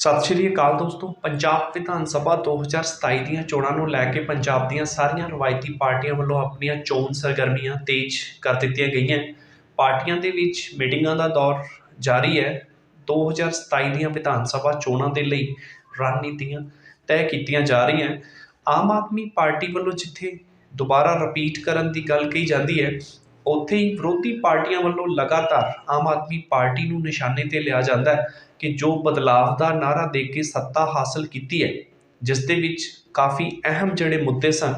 ਸਤਿ ਸ਼੍ਰੀ ਅਕਾਲ ਦੋਸਤੋ। ਪੰਜਾਬ ਵਿਧਾਨ ਸਭਾ 2027 ਦੀਆਂ ਚੋਣਾਂ ਨੂੰ ਲੈ ਕੇ ਪੰਜਾਬ ਦੀਆਂ ਸਾਰੀਆਂ ਰਵਾਇਤੀ ਪਾਰਟੀਆਂ ਵੱਲੋਂ ਆਪਣੀਆਂ ਚੋਣ ਸਰਗਰਮੀਆਂ ਤੇਜ਼ ਕਰ ਦਿੱਤੀਆਂ ਗਈਆਂ। ਪਾਰਟੀਆਂ ਦੇ ਵਿੱਚ ਮੀਟਿੰਗਾਂ ਦਾ ਦੌਰ ਜਾਰੀ ਹੈ। 2027 ਦੀਆਂ ਵਿਧਾਨ ਸਭਾ ਚੋਣਾਂ ਦੇ ਲਈ ਰਣਨੀਤੀਆਂ ਤੈਅ ਕੀਤੀਆਂ ਜਾ ਰਹੀਆਂ। ਆਮ ਆਦਮੀ ਪਾਰਟੀ ਵੱਲੋਂ ਜਿੱਥੇ ਦੁਬਾਰਾ ਰਿਪੀਟ ਕਰਨ ਦੀ ਗੱਲ ਕਹੀ ਜਾਂਦੀ ਹੈ, ਉੱਥੇ ਹੀ ਵਿਰੋਧੀ ਪਾਰਟੀਆਂ ਵੱਲੋਂ ਲਗਾਤਾਰ ਆਮ ਆਦਮੀ ਪਾਰਟੀ ਨੂੰ ਨਿਸ਼ਾਨੇ ਤੇ ਲਿਆ ਜਾਂਦਾ ਹੈ। ਕਿ ਜੋ ਬਦਲਾਵ ਦਾ ਨਾਅਰਾ ਦੇ ਕੇ ਸੱਤਾ ਹਾਸਲ ਕੀਤੀ ਹੈ, ਜਿਸ ਦੇ ਵਿੱਚ ਕਾਫੀ ਅਹਿਮ ਜਿਹੜੇ ਮੁੱਦੇ ਸਨ,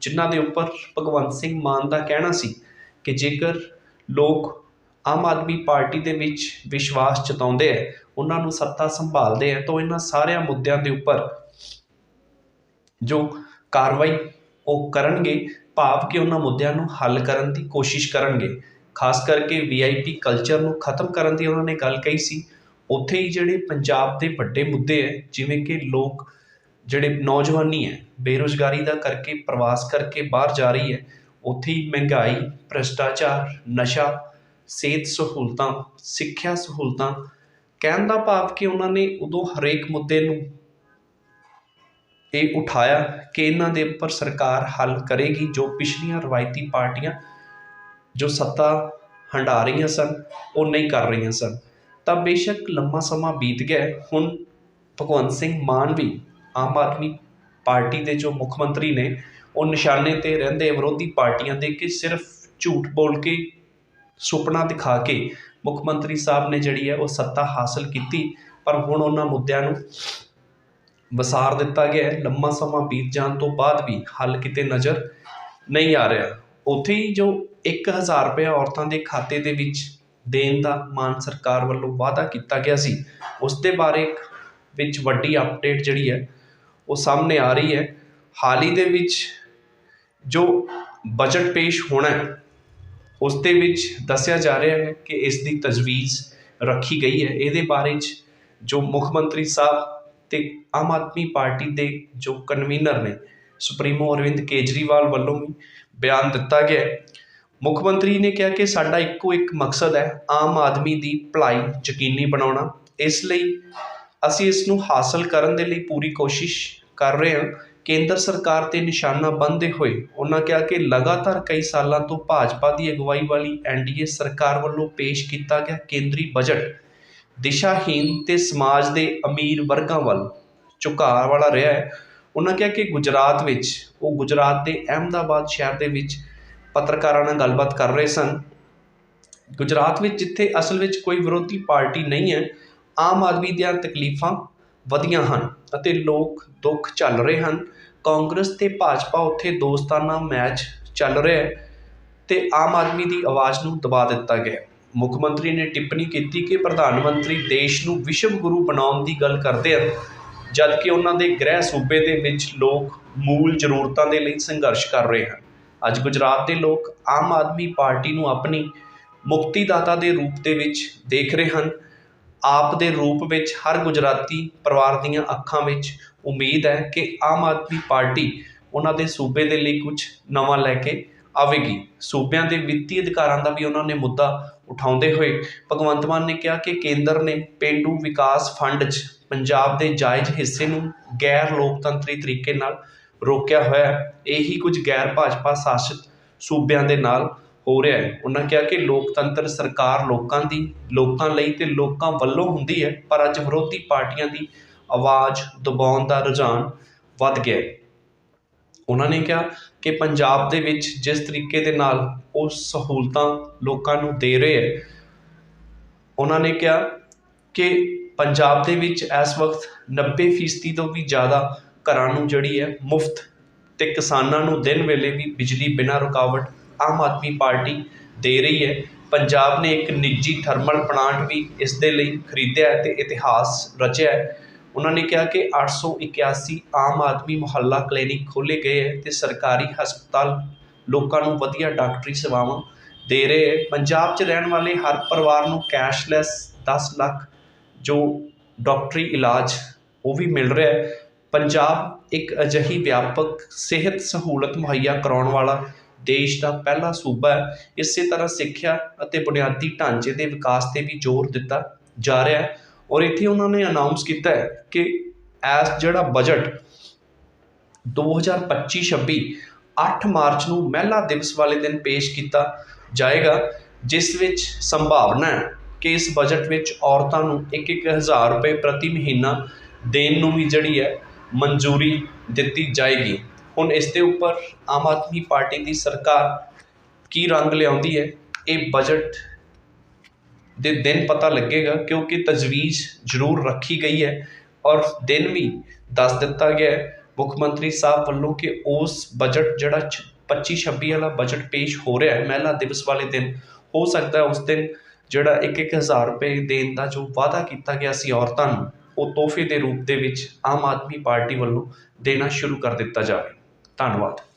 ਜਿਨ੍ਹਾਂ ਦੇ ਉੱਪਰ ਭਗਵੰਤ ਸਿੰਘ ਮਾਨ ਦਾ ਕਹਿਣਾ ਸੀ ਕਿ ਜੇਕਰ ਲੋਕ ਆਮ ਆਦਮੀ ਪਾਰਟੀ ਦੇ ਵਿੱਚ ਵਿਸ਼ਵਾਸ ਜਤਾਉਂਦੇ ਹੈ, ਉਹਨਾਂ ਨੂੰ ਸੱਤਾ ਸੰਭਾਲਦੇ ਹੈ, ਤਾਂ ਇਹਨਾਂ ਸਾਰਿਆਂ ਮੁੱਦਿਆਂ ਦੇ ਉੱਪਰ ਜੋ ਕਾਰਵਾਈ ਉਹ ਕਰਨਗੇ, ਭਾਵ ਕਿ ਉਹਨਾਂ ਮੁੱਦਿਆਂ ਨੂੰ ਹੱਲ ਕਰਨ ਦੀ ਕੋਸ਼ਿਸ਼ ਕਰਨਗੇ। ਖਾਸ ਕਰਕੇ ਵੀਆਈਪੀ ਕਲਚਰ ਨੂੰ ਖਤਮ ਕਰਨ ਦੀ ਉਹਨਾਂ ਨੇ ਗੱਲ ਕਹੀ ਸੀ ਉੱਥੇ ਹੀ ਜਿਹੜੇ ਪੰਜਾਬ ਦੇ ਵੱਡੇ ਮੁੱਦੇ ਹੈ, ਜਿਵੇਂ ਕਿ ਲੋਕ ਜਿਹੜੇ ਨੌਜਵਾਨੀ ਹੈ, ਬੇਰੁਜ਼ਗਾਰੀ ਦਾ ਕਰਕੇ, ਪ੍ਰਵਾਸ ਕਰਕੇ ਬਾਹਰ ਜਾ ਰਹੀ ਹੈ, ਉੱਥੇ ਹੀ ਮਹਿੰਗਾਈ, ਭ੍ਰਿਸ਼ਟਾਚਾਰ, ਨਸ਼ਾ, ਸਿਹਤ ਸਹੂਲਤਾਂ, ਸਿੱਖਿਆ ਸਹੂਲਤਾਂ, ਕਹਿਣ ਦਾ ਭਾਵ ਕਿ ਉਹਨਾਂ ਨੇ ਉਦੋਂ ਹਰੇਕ ਮੁੱਦੇ ਨੂੰ ਇਹ ਉਠਾਇਆ ਕਿ ਇਹਨਾਂ ਦੇ ਉੱਪਰ ਸਰਕਾਰ ਹੱਲ ਕਰੇਗੀ, ਜੋ ਪਿਛਲੀਆਂ ਰਵਾਇਤੀ ਪਾਰਟੀਆਂ ਜੋ ਸੱਤਾ ਹੰਢਾ ਰਹੀਆਂ ਸਨ, ਉਹ ਨਹੀਂ ਕਰ ਰਹੀਆਂ ਸਨ। ਤਾਂ ਬੇਸ਼ੱਕ ਲੰਮਾ ਸਮਾਂ ਬੀਤ ਗਿਆ ਹੁਣ ਭਗਵੰਤ ਸਿੰਘ ਮਾਨ ਵੀ ਆਮ ਆਦਮੀ ਪਾਰਟੀ ਦੇ ਜੋ ਮੁੱਖ ਮੰਤਰੀ ਨੇ, ਉਹ ਨਿਸ਼ਾਨੇ ਤੇ ਰਹਿੰਦੇ ਵਿਰੋਧੀ ਪਾਰਟੀਆਂ ਦੇ ਕਿ ਸਿਰਫ ਝੂਠ ਬੋਲ ਕੇ, ਸੁਪਨਾ ਦਿਖਾ ਕੇ ਮੁੱਖ ਮੰਤਰੀ ਸਾਹਿਬ ਨੇ ਜਿਹੜੀ ਹੈ ਉਹ ਸੱਤਾ ਹਾਸਲ ਕੀਤੀ। ਪਰ ਹੁਣ ਉਹਨਾਂ ਮੁੱਦਿਆਂ ਨੂੰ ਵਸਾਰ ਦਿੱਤਾ ਗਿਆ ਲੰਮਾ ਸਮਾਂ ਬੀਤ ਜਾਣ ਤੋਂ ਬਾਅਦ ਵੀ ਹੱਲ ਕਿਤੇ ਨਜ਼ਰ ਨਹੀਂ ਆ ਰਿਹਾ। ਉੱਥੇ ਹੀ ਜੋ 1000 ਰੁਪਏ ਔਰਤਾਂ ਦੇ ਖਾਤੇ ਦੇ ਵਿੱਚ ਦੇਣ ਦਾ ਮਾਨ ਸਰਕਾਰ ਵੱਲੋਂ ਵਾਅਦਾ ਕੀਤਾ ਗਿਆ ਸੀ। ਉਸ ਦੇ ਬਾਰੇ ਵਿੱਚ ਵੱਡੀ ਅਪਡੇਟ ਜਿਹੜੀ ਹੈ, ਉਹ ਸਾਹਮਣੇ ਆ ਰਹੀ ਹੈ। ਹਾਲ ਹੀ ਦੇ ਵਿੱਚ ਜੋ ਬਜਟ ਪੇਸ਼ ਹੋਣਾ ਹੈ, ਉਸ ਦੇ ਵਿੱਚ ਦੱਸਿਆ ਜਾ ਰਿਹਾ ਹੈ ਕਿ ਇਸ ਦੀ ਤਜਵੀਜ਼ ਰੱਖੀ ਗਈ ਹੈ। ਇਹਦੇ ਬਾਰੇ 'ਚ ਜੋ ਮੁੱਖ ਮੰਤਰੀ ਸਾਹਿਬ ਤੇ ਆਮ ਆਦਮੀ ਪਾਰਟੀ ਦੇ ਜੋ ਕਨਵੀਨਰ ਨੇ, ਸੁਪਰੀਮੋ ਅਰਵਿੰਦ ਕੇਜਰੀਵਾਲ ਵੱਲੋਂ ਵੀ ਬਿਆਨ ਦਿੱਤਾ ਗਿਆ ਮੁੱਖ ਮੰਤਰੀ ਨੇ ਕਿਹਾ ਕਿ ਸਾਡਾ ਇੱਕੋ ਇੱਕ ਮਕਸਦ ਹੈ ਆਮ ਆਦਮੀ ਦੀ ਭਲਾਈ ਯਕੀਨੀ ਬਣਾਉਣਾ। ਇਸ ਲਈ ਅਸੀਂ ਇਸ ਨੂੰ ਹਾਸਲ ਕਰਨ ਦੇ ਲਈ ਪੂਰੀ ਕੋਸ਼ਿਸ਼ ਕਰ ਰਹੇ ਹਾਂ। ਕੇਂਦਰ ਸਰਕਾਰ ਤੇ ਨਿਸ਼ਾਨਾ ਬੰਨਦੇ ਹੋਏ ਉਹਨਾਂ ਕਿਹਾ ਕਿ ਲਗਾਤਾਰ ਕਈ ਸਾਲਾਂ ਤੋਂ ਭਾਜਪਾ ਦੀ ਅਗਵਾਈ ਵਾਲੀ ਐਨਡੀਏ ਸਰਕਾਰ ਵੱਲੋਂ ਪੇਸ਼ ਕੀਤਾ ਗਿਆ ਕੇਂਦਰੀ ਬਜਟ ਦਿਸ਼ਾਹੀਨ ਤੇ ਸਮਾਜ ਦੇ ਅਮੀਰ ਵਰਗਾਂ ਵੱਲ ਝੁਕਾਅ ਵਾਲਾ ਰਿਹਾ ਹੈ। ਉਹਨਾਂ ਕਿਹਾ ਕਿ ਗੁਜਰਾਤ ਵਿੱਚ, ਉਹ ਗੁਜਰਾਤ ਦੇ ਅਹਿਮਦਾਬਾਦ ਸ਼ਹਿਰ ਦੇ ਵਿੱਚ ਪੱਤਰਕਾਰਾਂ ਨਾਲ ਗੱਲਬਾਤ ਕਰ ਰਹੇ ਸਨ। ਗੁਜਰਾਤ ਵਿੱਚ ਜਿੱਥੇ ਅਸਲ ਵਿੱਚ ਕੋਈ ਵਿਰੋਧੀ ਪਾਰਟੀ ਨਹੀਂ ਹੈ, ਆਮ ਆਦਮੀ ਦੀਆਂ ਤਕਲੀਫਾਂ ਵਧੀਆਂ ਹਨ ਅਤੇ ਲੋਕ ਦੁੱਖ ਝੱਲ ਰਹੇ ਹਨ। ਕਾਂਗਰਸ ਅਤੇ ਭਾਜਪਾ ਉੱਥੇ ਦੋਸਤਾਨਾ ਮੈਚ ਚੱਲ ਰਿਹਾ ਹੈ ਤੇ ਆਮ ਆਦਮੀ ਦੀ ਆਵਾਜ਼ ਨੂੰ ਦਬਾ ਦਿੱਤਾ ਗਿਆ ਮੁੱਖ ਮੰਤਰੀ ਨੇ ਟਿੱਪਣੀ ਕੀਤੀ ਕਿ ਪ੍ਰਧਾਨ ਮੰਤਰੀ ਦੇਸ਼ ਨੂੰ ਵਿਸ਼ਵ ਗੁਰੂ ਬਣਾਉਣ ਦੀ ਗੱਲ ਕਰਦੇ ਹਨ ਜਦ ਕਿ ਉਹਨਾਂ ਦੇ ਗ੍ਰਹਿ ਸੂਬੇ ਦੇ ਵਿੱਚ ਲੋਕ ਮੂਲ ਜ਼ਰੂਰਤਾਂ ਦੇ ਲਈ ਸੰਘਰਸ਼ ਕਰ ਰਹੇ ਹਨ। ਅੱਜ ਗੁਜਰਾਤ ਦੇ ਲੋਕ ਆਮ ਆਦਮੀ ਪਾਰਟੀ ਨੂੰ ਆਪਣੀ ਮੁਕਤੀਦਾਤਾ ਦੇ ਰੂਪ ਦੇ ਵਿੱਚ ਦੇਖ ਰਹੇ ਹਨ। ਆਪ ਦੇ ਰੂਪ ਵਿੱਚ ਹਰ ਗੁਜਰਾਤੀ ਪਰਿਵਾਰ ਦੀਆਂ ਅੱਖਾਂ ਵਿੱਚ ਉਮੀਦ ਹੈ ਕਿ ਆਮ ਆਦਮੀ ਪਾਰਟੀ ਉਹਨਾਂ ਦੇ ਸੂਬੇ ਦੇ ਲਈ ਕੁਝ ਨਵਾਂ ਲੈ ਕੇ ਆਵੇਗੀ। ਸੂਬਿਆਂ ਦੇ ਵਿੱਤੀ ਅਧਿਕਾਰਾਂ ਦਾ ਵੀ ਉਹਨਾਂ ਨੇ ਮੁੱਦਾ ਉਠਾਉਂਦੇ ਹੋਏ ਭਗਵੰਤ ਮਾਨ ਨੇ ਕਿਹਾ ਕਿ ਕੇਂਦਰ ਨੇ ਪੇਂਡੂ ਵਿਕਾਸ ਫੰਡ 'ਚ ਪੰਜਾਬ ਦੇ ਜਾਇਜ਼ ਹਿੱਸੇ ਨੂੰ ਗੈਰ ਲੋਕਤੰਤਰੀ ਤਰੀਕੇ ਨਾਲ ਰੋਕਿਆ ਹੋਇਆ ਹੈ। ਇਹੀ ਕੁਝ ਗੈਰ ਭਾਜਪਾ ਸ਼ਾਸਿਤ ਸੂਬਿਆਂ ਦੇ ਨਾਲ ਹੋ ਰਿਹਾ ਹੈ। ਉਹਨਾਂ ਕਿਹਾ ਕਿ ਲੋਕਤੰਤਰ ਸਰਕਾਰ ਲੋਕਾਂ ਦੀ, ਲੋਕਾਂ ਲਈ ਤੇ ਲੋਕਾਂ ਵੱਲੋਂ ਹੁੰਦੀ ਹੈ, ਪਰ ਅੱਜ ਵਿਰੋਧੀ ਪਾਰਟੀਆਂ ਦੀ ਆਵਾਜ਼ ਦਬਾਉਣ ਦਾ ਰੁਝਾਨ ਵੱਧ ਗਿਆ ਹੈ। ਉਹਨਾਂ ਨੇ ਕਿਹਾ ਕਿ ਪੰਜਾਬ ਦੇ ਵਿੱਚ ਜਿਸ ਤਰੀਕੇ ਦੇ ਨਾਲ ਉਹ ਸਹੂਲਤਾਂ ਲੋਕਾਂ ਨੂੰ ਦੇ ਰਹੇ ਹੈ, ਉਹਨਾਂ ਨੇ ਕਿਹਾ ਕਿ ਪੰਜਾਬ ਦੇ ਵਿੱਚ ਇਸ ਵਕਤ 90% ਤੋਂ ਵੀ ਜ਼ਿਆਦਾ ਘਰਾਂ ਨੂੰ ਜਿਹੜੀ ਹੈ ਮੁਫਤ ਅਤੇ ਕਿਸਾਨਾਂ ਨੂੰ ਦਿਨ ਵੇਲੇ ਵੀ ਬਿਜਲੀ ਬਿਨਾਂ ਰੁਕਾਵਟ ਆਮ ਆਦਮੀ ਪਾਰਟੀ ਦੇ ਰਹੀ ਹੈ। ਪੰਜਾਬ ਨੇ ਇੱਕ ਨਿੱਜੀ ਥਰਮਲ ਪਲਾਂਟ ਵੀ ਇਸ ਦੇ ਲਈ ਖਰੀਦਿਆ ਅਤੇ ਇਤਿਹਾਸ ਰਚਿਆ ਹੈ। ਉਹਨਾਂ ਨੇ ਕਿਹਾ ਕਿ 881 ਆਮ ਆਦਮੀ ਮੁਹੱਲਾ ਕਲੀਨਿਕ ਖੋਲ੍ਹੇ ਗਏ ਹੈ ਅਤੇ ਸਰਕਾਰੀ ਹਸਪਤਾਲ ਲੋਕਾਂ ਨੂੰ ਵਧੀਆ ਡਾਕਟਰੀ ਸੇਵਾਵਾਂ ਦੇ ਰਹੇ ਹੈ। ਪੰਜਾਬ 'ਚ ਰਹਿਣ ਵਾਲੇ ਹਰ ਪਰਿਵਾਰ ਨੂੰ ਕੈਸ਼ਲੈਸ ਦਸ ਲੱਖ ਜੋ ਡਾਕਟਰੀ ਇਲਾਜ ਉਹ ਵੀ ਮਿਲ ਰਿਹਾ ਪੰਜਾਬ ਇੱਕ ਅਜਿਹੀ ਵਿਆਪਕ ਸਿਹਤ ਸਹੂਲਤ ਮੁਹੱਈਆ ਕਰਾਉਣ ਵਾਲਾ ਦੇਸ਼ ਦਾ ਪਹਿਲਾ ਸੂਬਾ ਹੈ। ਇਸੇ ਤਰ੍ਹਾਂ ਸਿੱਖਿਆ ਅਤੇ ਬੁਨਿਆਦੀ ਢਾਂਚੇ ਦੇ ਵਿਕਾਸ ਤੇ ਵੀ ਜ਼ੋਰ ਦਿੱਤਾ ਜਾ ਰਿਹਾ ਹੈ ਔਰ ਇੱਥੇ ਉਹਨਾਂ ਨੇ ਅਨਾਊਂਸ ਕੀਤਾ ਹੈ ਕਿ ਐਸ ਜਿਹੜਾ ਬਜਟ 2025-26 8 ਮਾਰਚ ਨੂੰ ਮਹਿਲਾ ਦਿਵਸ ਵਾਲੇ ਦਿਨ ਪੇਸ਼ ਕੀਤਾ ਜਾਏਗਾ, ਜਿਸ ਵਿੱਚ ਸੰਭਾਵਨਾ ਹੈ ਕਿ ਇਸ ਬਜਟ ਵਿੱਚ ਔਰਤਾਂ ਨੂੰ 1-1000 ਰੁਪਏ ਪ੍ਰਤੀ ਮਹੀਨਾ ਦੇਣ ਨੂੰ ਵੀ ਜਿਹੜੀ ਹੈ ਮਨਜ਼ੂਰੀ ਦਿੱਤੀ ਜਾਏਗੀ। ਹੁਣ ਇਸ ਦੇ ਉੱਪਰ ਆਮ ਆਦਮੀ ਪਾਰਟੀ ਦੀ ਸਰਕਾਰ ਕੀ ਰੰਗ ਲਿਆਉਂਦੀ ਹੈ, ਇਹ ਬਜਟ ਦੇ ਦਿਨ ਪਤਾ ਲੱਗੇਗਾ, ਕਿਉਂਕਿ ਤਜਵੀਜ਼ ਜ਼ਰੂਰ ਰੱਖੀ ਗਈ ਹੈ ਔਰ ਦਿਨ ਵੀ ਦੱਸ ਦਿੱਤਾ ਗਿਆ ਹੈ ਮੁੱਖ ਮੰਤਰੀ ਸਾਹਿਬ ਵੱਲੋਂ ਕਿ ਉਸ ਬਜਟ ਜਿਹੜਾ 25 26 ਵਾਲਾ ਬਜਟ ਪੇਸ਼ ਹੋ ਰਿਹਾ ਹੈ, ਮਹਿਲਾ ਦਿਵਸ ਵਾਲੇ ਦਿਨ, ਹੋ ਸਕਦਾ ਉਸ ਦਿਨ ਜਿਹੜਾ 1-1000 ਰੁਪਏ ਦੇਣ ਦਾ ਜੋ ਵਾਅਦਾ ਕੀਤਾ ਗਿਆ ਸੀ ਔਰਤਾਂ ਨੂੰ। ਉਹ ਤੋਹਫੇ ਦੇ ਰੂਪ ਦੇ ਵਿੱਚ ਆਮ ਆਦਮੀ ਪਾਰਟੀ ਵੱਲੋਂ ਦੇਣਾ ਸ਼ੁਰੂ ਕਰ ਦਿੱਤਾ ਜਾਵੇ। ਧੰਨਵਾਦ।